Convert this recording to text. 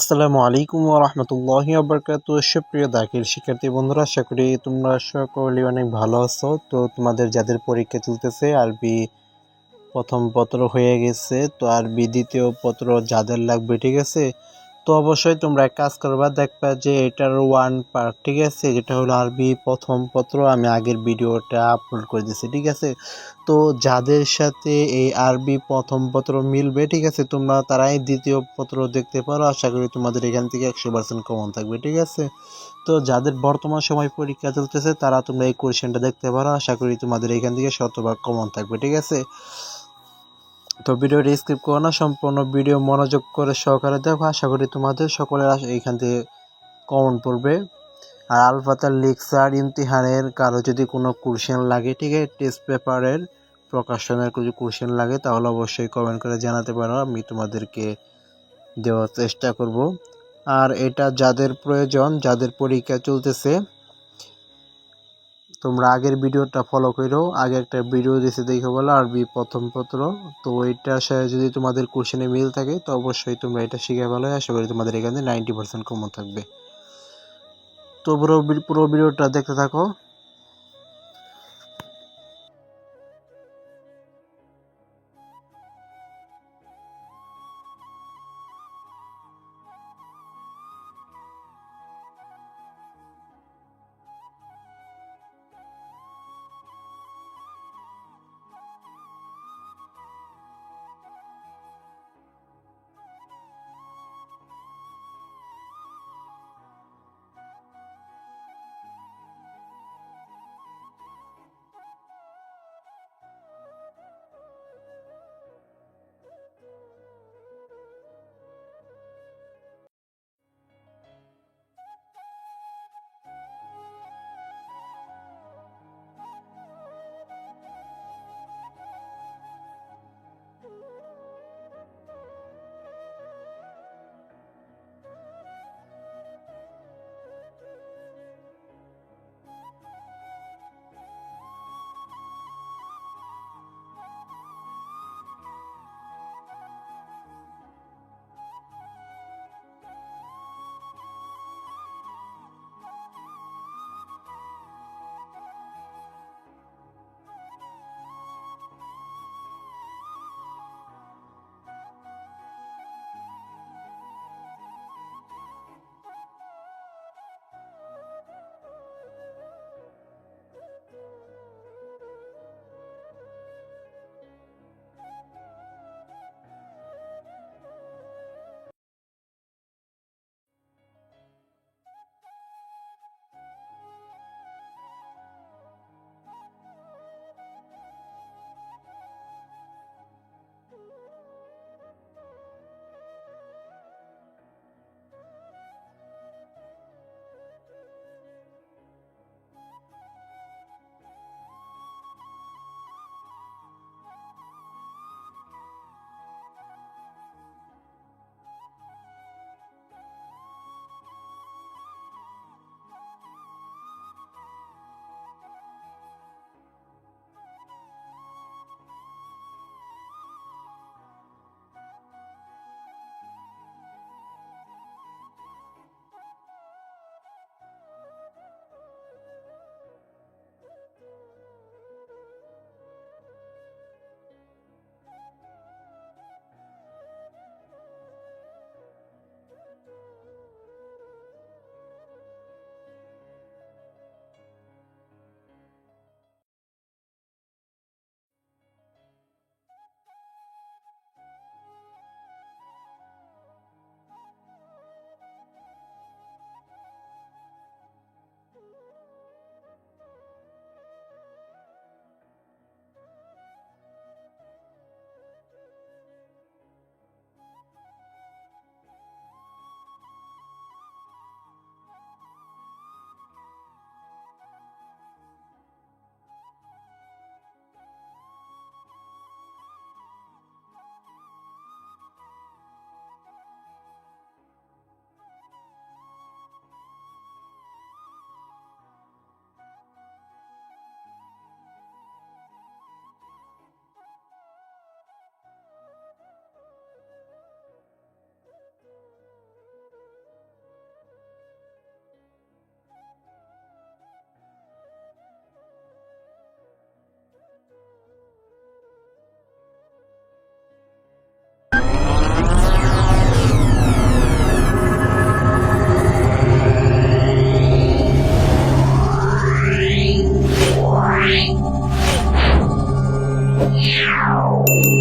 আসসালামু আলাইকুম রহমতুল্লাহ আবরকাত সুপ্রিয় দাখিল শিক্ষার্থী বন্ধুরা, আশা করি তোমরা সকলে অনেক ভালো আছো। তো তোমাদের যাদের পরীক্ষা চলতেছে, আরবি প্রথম পত্র হয়ে গেছে, তো আরবি দ্বিতীয় পত্র যাদের লাগবে, ঠিক আছে? তো অবশ্যই তোমরা এক কাজ করবা, দেখবা যে এটার ওয়ান পার্ট ঠিক আছে? যেটা হলো আরবি প্রথম পত্র, আমি আগের ভিডিওটা আপলোড করে দিয়েছি, ঠিক আছে? তো যাদের সাথে এই আরবি প্রথম পত্র মিলবে, ঠিক আছে? তোমরা তারাই দ্বিতীয় পত্র দেখতে পারো, আশা করি তোমাদের এখান থেকে একশো পার্সেন্ট কমন থাকবে, ঠিক আছে? তো যাদের বর্তমান সময় পরীক্ষা চলতেছে, তারা তোমরা এই কোয়েশ্চেনটা দেখতে পারো, আশা করি তোমাদের এখান থেকে শতভাগ কমন থাকবে, ঠিক আছে? তো ভিডিওটি স্কিপ করো না, সম্পূর্ণ ভিডিও মনোযোগ করে সহকারে দেখো। আশা করি তোমাদের সকলের এইখান থেকে কমন পড়বে। আর আলফাতার লিক্সার ইমতিহানের কারও যদি কোনো কোশ্চেন লাগে, ঠিক আছে টেস্ট পেপারের প্রকাশনের কিছু কোশ্চেন লাগে, তাহলে অবশ্যই কমেন্ট করে জানাতে পারো। আমি তোমাদেরকে দেওয়ার চেষ্টা করব। আর এটা যাদের প্রয়োজন, যাদের পরীক্ষা চলতেছে তোমরা আগের ভিডিওটা ফলো করো আগে একটা ভিডিও দিয়েছে দেখো বলো, আরবি প্রথম পত্র। তো ওইটার সাথে যদি তোমাদের কোশ্চেনে মিল থাকে, তো অবশ্যই তোমরা এটা শিখে ভালো আশা করি তোমাদের এখানে নাইনটি পার্সেন্ট কমন থাকবে। তো পুরো পুরো ভিডিওটা দেখতে থাকো। Yeah.